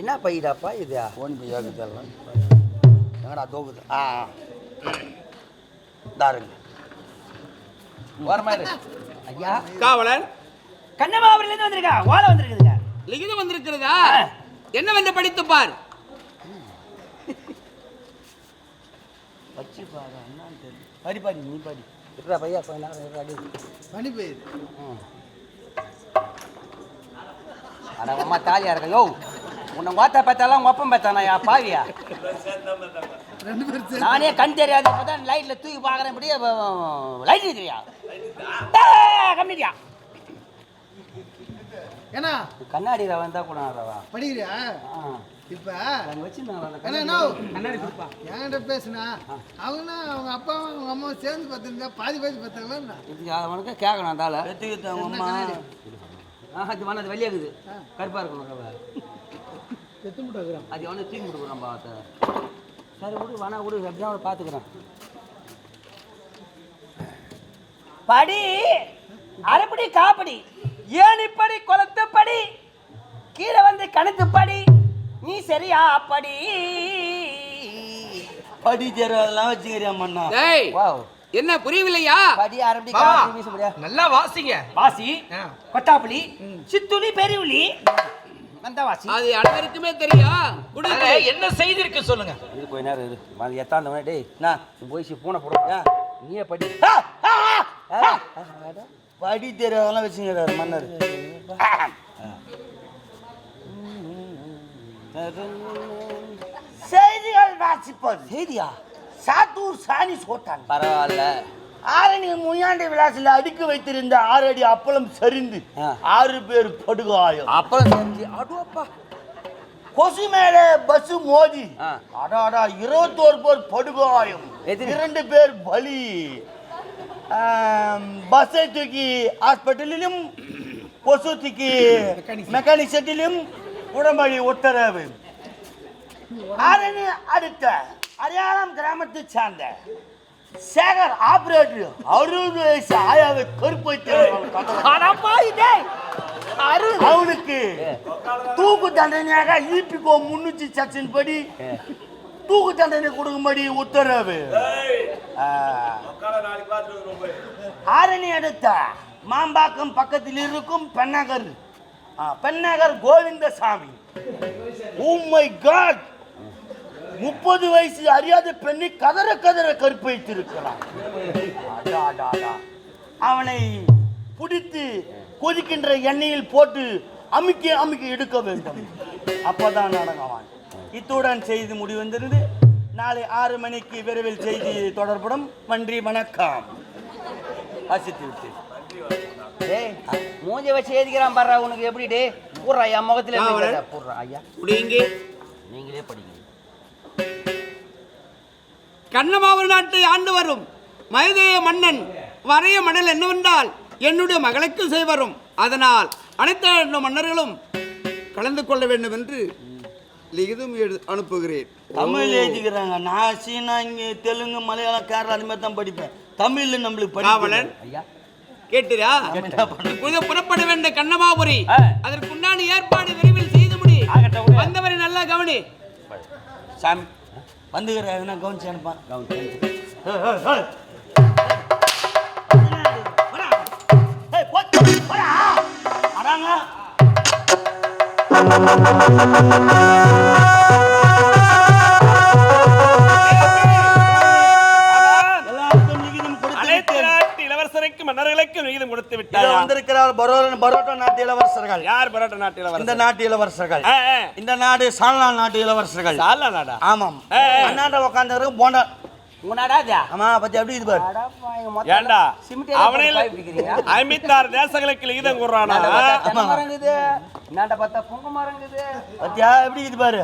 என்ன பையிடாப்பா இது? ஓன் போய் ஏகுதெல்லாம் எங்கடா தோகுது ஆ தாருங்க வரமாயிரு ஐயா. காவலன் கண்ணமாபுரில இருந்து வந்திருக்கா? ஓலை வந்திருக்குதுங்க. லிகிதம் வந்திருக்கிறதா? என்னவென்று படித்து பார்? வச்சு பாரு என்னன்னு தெரியல. படி பாடி நீ பாடி. இருக்கிற பையா கொஞ்ச நேரம் அடி. பனி பெய்யுது. அட அம்மா தாலியா இருக்க? யோ. உன்னை வாத்தா பார்த்தாலாம் அப்பம் பார்த்தானா? யா பாவியா? நானே கண் தெரியாது இப்பதான் லைட்ல தூக்கி பாக்குறேன் இப்படியே லைட் தெரியா கம்மிடியா. ஏன்னா கண்ணாடியில வந்தா கூட வரவா. படிக்கிறியா? ஆ. இப்ப என்ன கண்ணாடி? கண்ணாடி கொடுப்பா. என்கிட்ட பேசுனா அவங்க அவங்க அப்பா அவங்க அம்மா சேர்ந்து பார்த்துருந்தா பாதி பாதி பார்த்தாங்களா என்ன? அவனுக்கு கேட்கணும் அந்த ஆளை. எடுத்துக்கிட்டு அம்மா. ஆ அது வேணாம் அது வெளியே இருக்குது. இருக்கணும் கவலை அது எவனே தூக்கி கொடுக்குறான் பார்த்த சரி விடு வேணா விடு எப்படியா அவனை பார்த்துக்கிறேன். படி அரைப்படி காப்படி ஏணிப்படி கொளத்துப்படி கீழே வந்து கணக்கு படி நீ சரியா படி. படி தேர்வெல்லாம் வச்சுக்கிறியா மண்ணா டேய் வாவ். என்ன புரியவில்லையா? படி ஆரம்பி. காப்பி வீச நல்லா வாசிங்க. வாசி கொட்டாப்புளி சித்துளி பெரியவுளி அந்த வாசி அது அனைவருக்குமே தெரியும். கொடுங்க என்ன செய்திருக்கு சொல்லுங்க. இது கொஞ்ச நேரம் இரு. வந்து எத்தாந்த டேய் நான் போய் சி பூனை போடுறியா நீயே படி. படி வச்சுக்கிறாரு மன்னர். செய்திகள் வாசிப்பது. செய்தியா? சாத்தூர் சாணி சோட்டான் பரவாயில்ல. ஆரணி முயாண்டி விலாசில் அடுக்கி வைத்திருந்த ஆறு அடி அப்பளம் சரிந்து. ஆறு பேர் படுகாயம் அப்புறம் செஞ்சு அடுவப்பா கொசு மேல பஸ் மோதி. அடாடா இருபத்தோரு பேர் படுகாயம்? இரண்டு பேர் பலி பஸ்ஸை தூக்கி ஹாஸ்பிட்டலிலும் கொசு தூக்கி மெக்கானிக் செட்டிலும் உடம்படி உத்தரவு ஆரணி அடுத்த அரியாலம் கிராமத்தை சார்ந்த சேகர் ஆபரேட்டர் அறுபது வயசு ஆயாவை கருப்பை அவனுக்கு தூக்கு தண்டனையாக ஈபிகோ முன்னூத்தி செக்ஷன் படி தூக்கு தண்டனை கொடுக்கும்படி உத்தரவு. ஆரணி அடுத்த மாம்பாக்கம் பக்கத்தில் இருக்கும் Pennagar. Pennagar Govindasamy. Oh my God முப்பது வயசு அறியாத பெண்ணை கதற கதற கற்பழித்திருக்கிறான். அவனை பிடித்து கொதிக்கின்ற எண்ணெயில் போட்டு அமுக்கி அமுக்கி எடுக்க வேண்டும். அப்பதான் நடங்கவான் இத்துடன் செய்தி முடிவந்திருந்து நாளை ஆறு மணிக்கு விரைவில் செய்தி தொடர்படும் நன்றி வணக்கம். வாசித்து விட்டு. டேய் மூஞ்ச வச்சு ஏதிக்கிறான் பாரு உனக்கு எப்படி டே போடுறா என் முகத்துல ஐயா. நீங்களே படிங்க. கண்ணமாவர் நாட்டை ஆண்டு வரும். மயதேய மன்னன் வரைய மடல் என்னவென்றால் என்னுடைய மகளுக்கு செய்வரும். அதனால் அனைத்து மன்னர்களும் கலந்து கொள்ள வேண்டும் என்று லிகிதம் எழு அனுப்புகிறேன். தமிழ் எழுதிக்கிறாங்க. நான் சீனா இங்கே தெலுங்கு மலையாளம் கேரளா அந்த மாதிரி தான் படிப்பேன். தமிழ்ல நம்மளுக்கு படிக்கல ஐயா. கேட்டுரா? புத புறப்பட வேண்டிய கண்ணமாபுரி. அதற்குண்டான ஏற்பாடு விரைவில் செய்து முடி. வந்தவரை நல்லா கவனி. சாமி. வந்துக்கிற எதுனா கவனிச்சு அனுப்பான் எல்லாருக்கும் மன்னர்களுக்கு விகிதம் கொடுத்து விட்டார் வந்திருக்கிறார் பரோட பரோட்டா நாட்டு இளவரசர்கள். யார் பரோட்டா நாட்டு இந்த இளவரசர் நாட்டு இளவரசர்கள். இந்த நாடு சால்னா நாட்டு இளவரசர்கள். சாலா நாடா? ஆமாம். அண்ணாண்ட உட்காந்து போண்டா ஐம்பத்தாறு தேசங்களுக்கு லிகிதம் இந்தாண்ட பார்த்தா புங்க மரம் இருக்குது. பத்தியா எப்படி இது பாரு?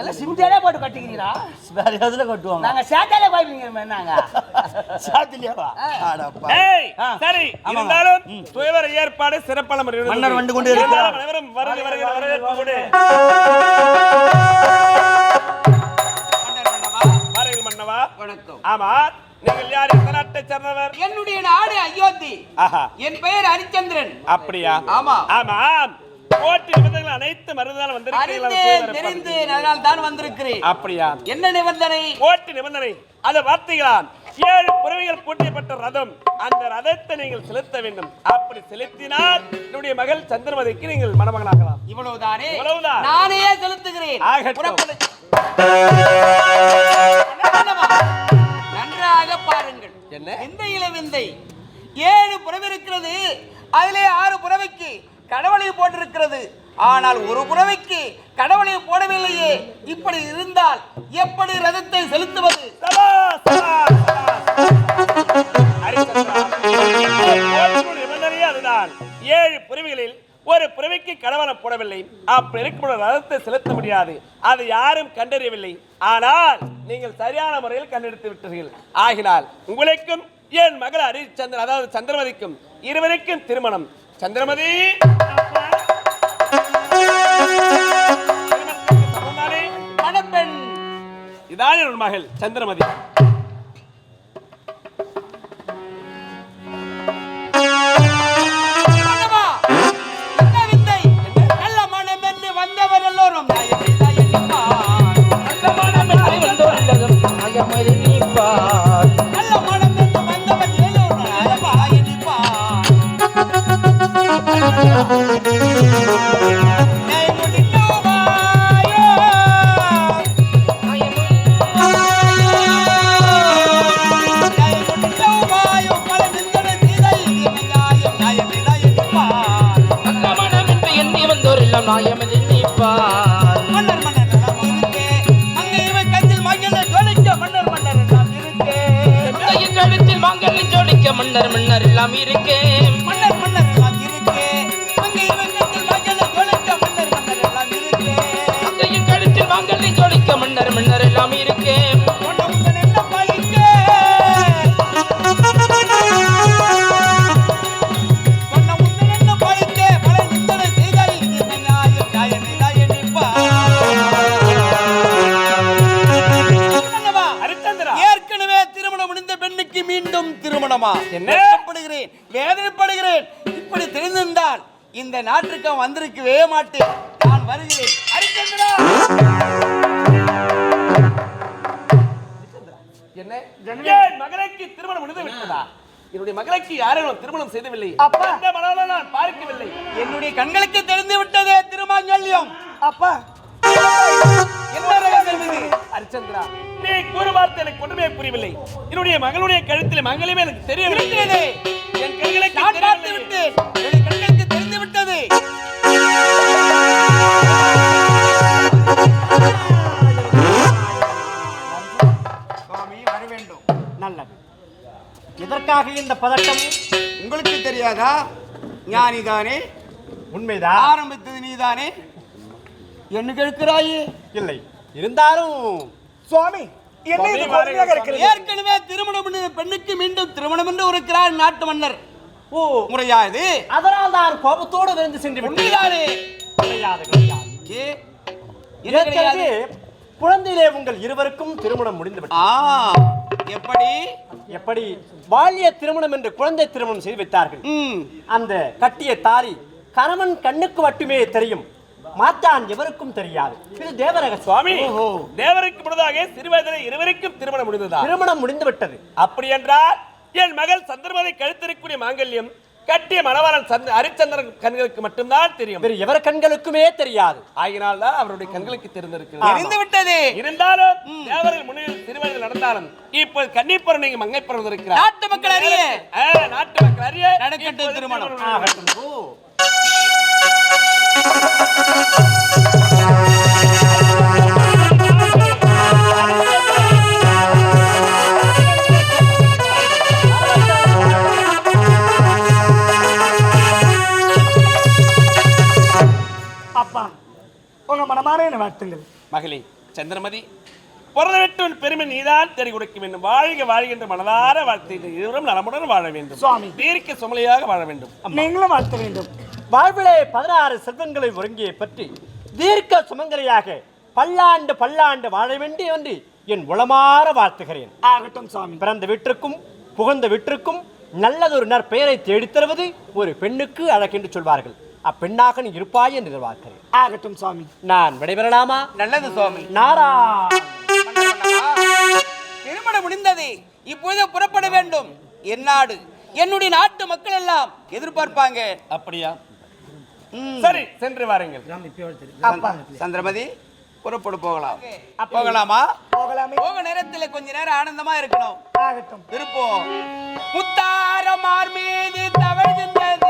எல்லாம் சிமெண்ட்லயே போட்டு கட்டிக்கிறீங்களா? வேற எதுல கட்டுவாங்க நாங்க சேத்தாலே பாய்ப்பீங்க நாங்க. சாத்திலியாவா அடப்பா. ஏய் ஆ. சரி ஆமாமா. இருந்தாலும் துயவர ஏற்பாடு சிறப்பான முறையில் மன்னர் வந்து கொண்டு இருந்தாலும் இருக்கிறார். அனைவரும் வருகை வருகிற வரவேற்பு ஆமா நீங்கள் யார்? எந்த நாட்டை சேர்ந்தவர்? என்னுடைய நாடு அயோத்தி. என் பெயர் ஹரிச்சந்திரன் அப்படியா? ஆமா. ஆமாம். போட்டி நிபந்தனைகள் அனைத்து மருந்தால் அறிந்தேன் தெரிந்து வந்திருக்கிறீர்கள் அதனால் தான் வந்திருக்கிறேன். அப்படியா? என்ன நிபந்தனை? போட்டி நிபந்தனை. அது வார்த்தைகளாம். ஏழு புறவைகள் பூட்டியப்பட்ட ரதம். அந்த ரதத்தை நீங்கள் செலுத்த வேண்டும். அப்படி செலுத்தினால் என்னுடைய மகள் சந்திரமதிக்கு நீங்கள் மணமகனாகலாம். இவ்வளவுதானே? இவ்வளவுதான். நானே செலுத்துகிறேன். ஆகட்டும். என்ன? விந்தையில விந்தை. ஏழு புறவை இருக்கிறது அதிலே ஆறு புறவைக்கு கடவுளை போட்டிருக்கிறது. ஆனால் ஒரு புறவைக்கு கடவுளை போடவில்லையே. இப்படி இருந்தால் எப்படி ரதத்தை செலுத்துவது? அதுதான் ஏழு புறவிகளில் ஒரு பிறவிக்கு கடவனம் போடவில்லை. அப்படி இருக்கும் ரதத்தை செலுத்த முடியாது. அதை யாரும் கண்டறியவில்லை. ஆனால் நீங்கள் சரியான முறையில் கண்டெடுத்து விட்டீர்கள். ஆகினால் உங்களுக்கும் என் மகள் ஹரிச்சந்திரன் அதாவது சந்திரமதிக்கும் இருவருக்கும் திருமணம். சந்திரமதி! இதான் என் மகள் சந்திரமதி. நாட்டுக்கு வந்திருக்கவே மாட்டேன். நான் வருகிறேன். ஹரிச்சந்திரா! என்ன? என் மகளுக்கு திருமணம் முடிந்து விட்டதா? என்னுடைய மகளுக்கு யாரும் திருமணம் செய்யவில்லை அப்பா. எந்த மனோலும் நான் பார்க்கவில்லை. என்னுடைய கண்களுக்கு தெரிந்து விட்டதே திருமாங்கல்யம் அப்பா! ஹரிச்சந்திரா! நீ கூறு வார்த்தை எனக்கு ஒன்றுமே புரியவில்லை. என்னுடைய மகளுடைய கழுத்தில் மங்களமே எனக்கு தெரியவில்லை. என் கண்களுக்கு நான் நல்லது. எதற்காக இந்த பதட்டம்? உங்களுக்கு தெரியாதா? ஞானிதானே. உண்மைதான் ஆரம்பித்தது நீதானே. என்ன கேட்கிறாயே? இல்லை. இருந்தாலும் சுவாமி ஏற்கனவே திருமணம் பண்ண பெண்ணுக்கு மீண்டும் திருமணம் என்று இருக்கிறார் நாட்டு மன்னர். ஓ முறையா இது அதனால் தான் கோபத்தோடு விருந்து சென்று உண்மைதானே? கிடையாது கிடையாது. குழந்தையிலே உங்கள் இருவருக்கும் திருமணம் முடிந்து விட்டது ஆ எப்படி? எப்படி? பால்ய திருமணம் என்று குழந்தை திருமணம் செய்து வைத்தார்கள். அந்த கட்டிய தாலி கணவன் கண்ணுக்கு மட்டுமே தெரியும். மாற்றான் எவருக்கும் தெரியாது. இது தேவரக சுவாமி. தேவருக்கு முன்னதாக சிறுவயதிலே இருவருக்கும் திருமணம் முடிந்ததா? திருமணம் முடிந்து விட்டது அப்படி என்றால் என் மகள் சந்திரமதி கழுத்திருக்கூடிய மாங்கல்யம் கட்டிய மணவாளன் சந்த ஹரிச்சந்திரன் கண்களுக்கு மட்டும்தான் தெரியும். வேறு எவர் கண்களுக்குமே தெரியாது. ஆகினால் தான் அவருடைய கண்களுக்கு தெரிந்திருக்கிறது. தெரிந்து விட்டது. இருந்தாலும் தேவரின் முன்னில் திருமணம் நடந்தாலும் இப்போ கன்னிப்பரம் நீங்க மங்கை பிறந்திருக்கிறார் நாட்டு மக்கள் அறிய. நாட்டு மக்கள் அறிய நடக்கட்டும் திருமணம். ஆகட்டும். மனமாற என வாழ்த்துங்கள். மகளே சந்திரமதி பிறந்த விட்டு பெருமை நீதான் தேடி கொடுக்க வேண்டும் வாழ்க வாழ்க என்று மனதார வாழ்த்து இருவரும் நலமுடன் வாழ வேண்டும். சுவாமி. தீர்க்க சுமலையாக வாழ வேண்டும். நீங்களும் வாழ்த்த வேண்டும். வாழ்விலே பதினாறு செல்வங்களை ஒருங்கிய பற்றி தீர்க்க சுமங்கலியாக பல்லாண்டு பல்லாண்டு வாழ வேண்டும் என்று என் உளமாற வாழ்த்துகிறேன். ஆகட்டும் சுவாமி. பிறந்த வீட்டிற்கும் புகுந்த வீட்டிற்கும் நல்லதொரு நற்பெயரை தேடித் தருவது ஒரு பெண்ணுக்கு அழகென்று சொல்வார்கள். அப்பெண்ணாக நீ இருப்பாய் என்று எதிர்பார்க்கிறேன் ஆகட்டும் சுவாமி. நான் விடைபெறலாமா? நல்லது சுவாமி. நாரா திருமணம் முடிந்தது. இப்பொழுது புறப்பட வேண்டும். என் நாடு என்னுடைய நாட்டு மக்கள் எல்லாம் எதிர்பார்ப்பாங்க. அப்படியா? சரி சென்று வாருங்கள். சந்திரமதி புறப்படு போகலாம். போகலாமா? போகலாமே. போக நேரத்தில் கொஞ்ச நேரம் ஆனந்தமா இருக்கணும். ஆகட்டும். திருப்போம் முத்தாரமார் மீது தவழ்கின்றது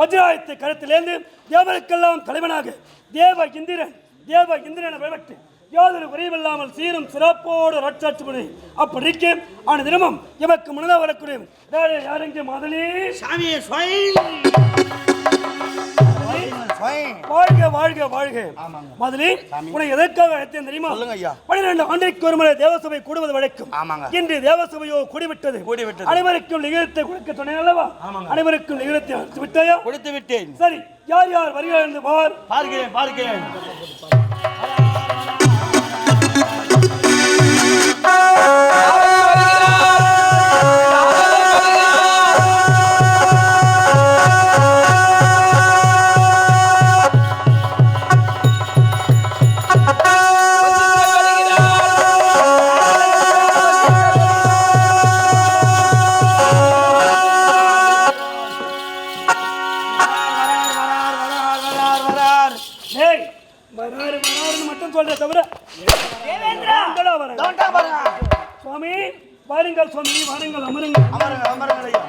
வஜ்ராயத்தை கருத்திலேந்து தேவருக்கெல்லாம் தலைவனாக தேவ இந்திரன் தேவ இந்திரனை வழிபட்டு யாதொரு குறைவில்லாமல் சீரும் சிறப்போடு ரட்சாட்சி அப்படி அப்படிக்கு ஆன தினமும் எமக்கு முன்னதாக வரக்கூடிய வேறு யாரெங்கே முதலே சாமியை வாழ்க வாழ்க வாழ்க. முதலி உன்னை எதற்காக அழைத்தேன் தெரியுமா? சொல்லுங்க ஐயா. பன்னிரண்டு ஆண்டுக்கு ஒரு முறை தேவசபை கூடுவது வழக்கம். இன்று தேவசபையோ கூடிவிட்டது. கூடிவிட்டது. அனைவருக்கும் நிகழ்த்தை கொடுக்க சொன்னேன் அல்லவா? அனைவருக்கும் நிகழ்த்தை அழைத்து விட்டாயா? கொடுத்து விட்டேன். சரி யார் யார் வருகிறார் என்று பார். பார்க்கிறேன் பார்க்கிறேன். வாருங்கள் சுவாமி வாருங்கள் அமருங்கள். அமருங்கள் அமருங்கள் ஐயா.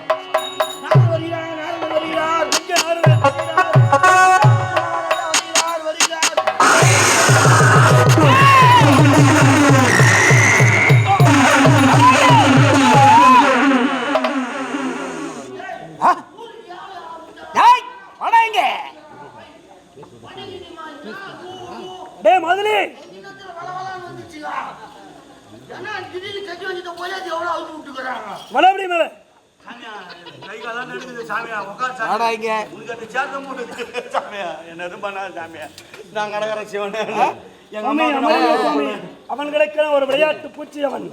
கடற்கரை சிவன். எங்க சுவாமி அம்மாவுக்கு அமர்ந்த நான் சுவாமி அவன்களுக்கெல்லாம் ஒரு விளையாட்டு பூச்சி அவன்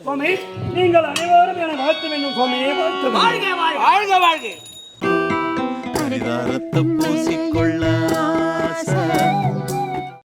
சுவாமி நீங்கள் அனைவரும் என வாழ்த்து வேண்டும். வாழ்த்து. வாழ்க வாழ்க. பூசி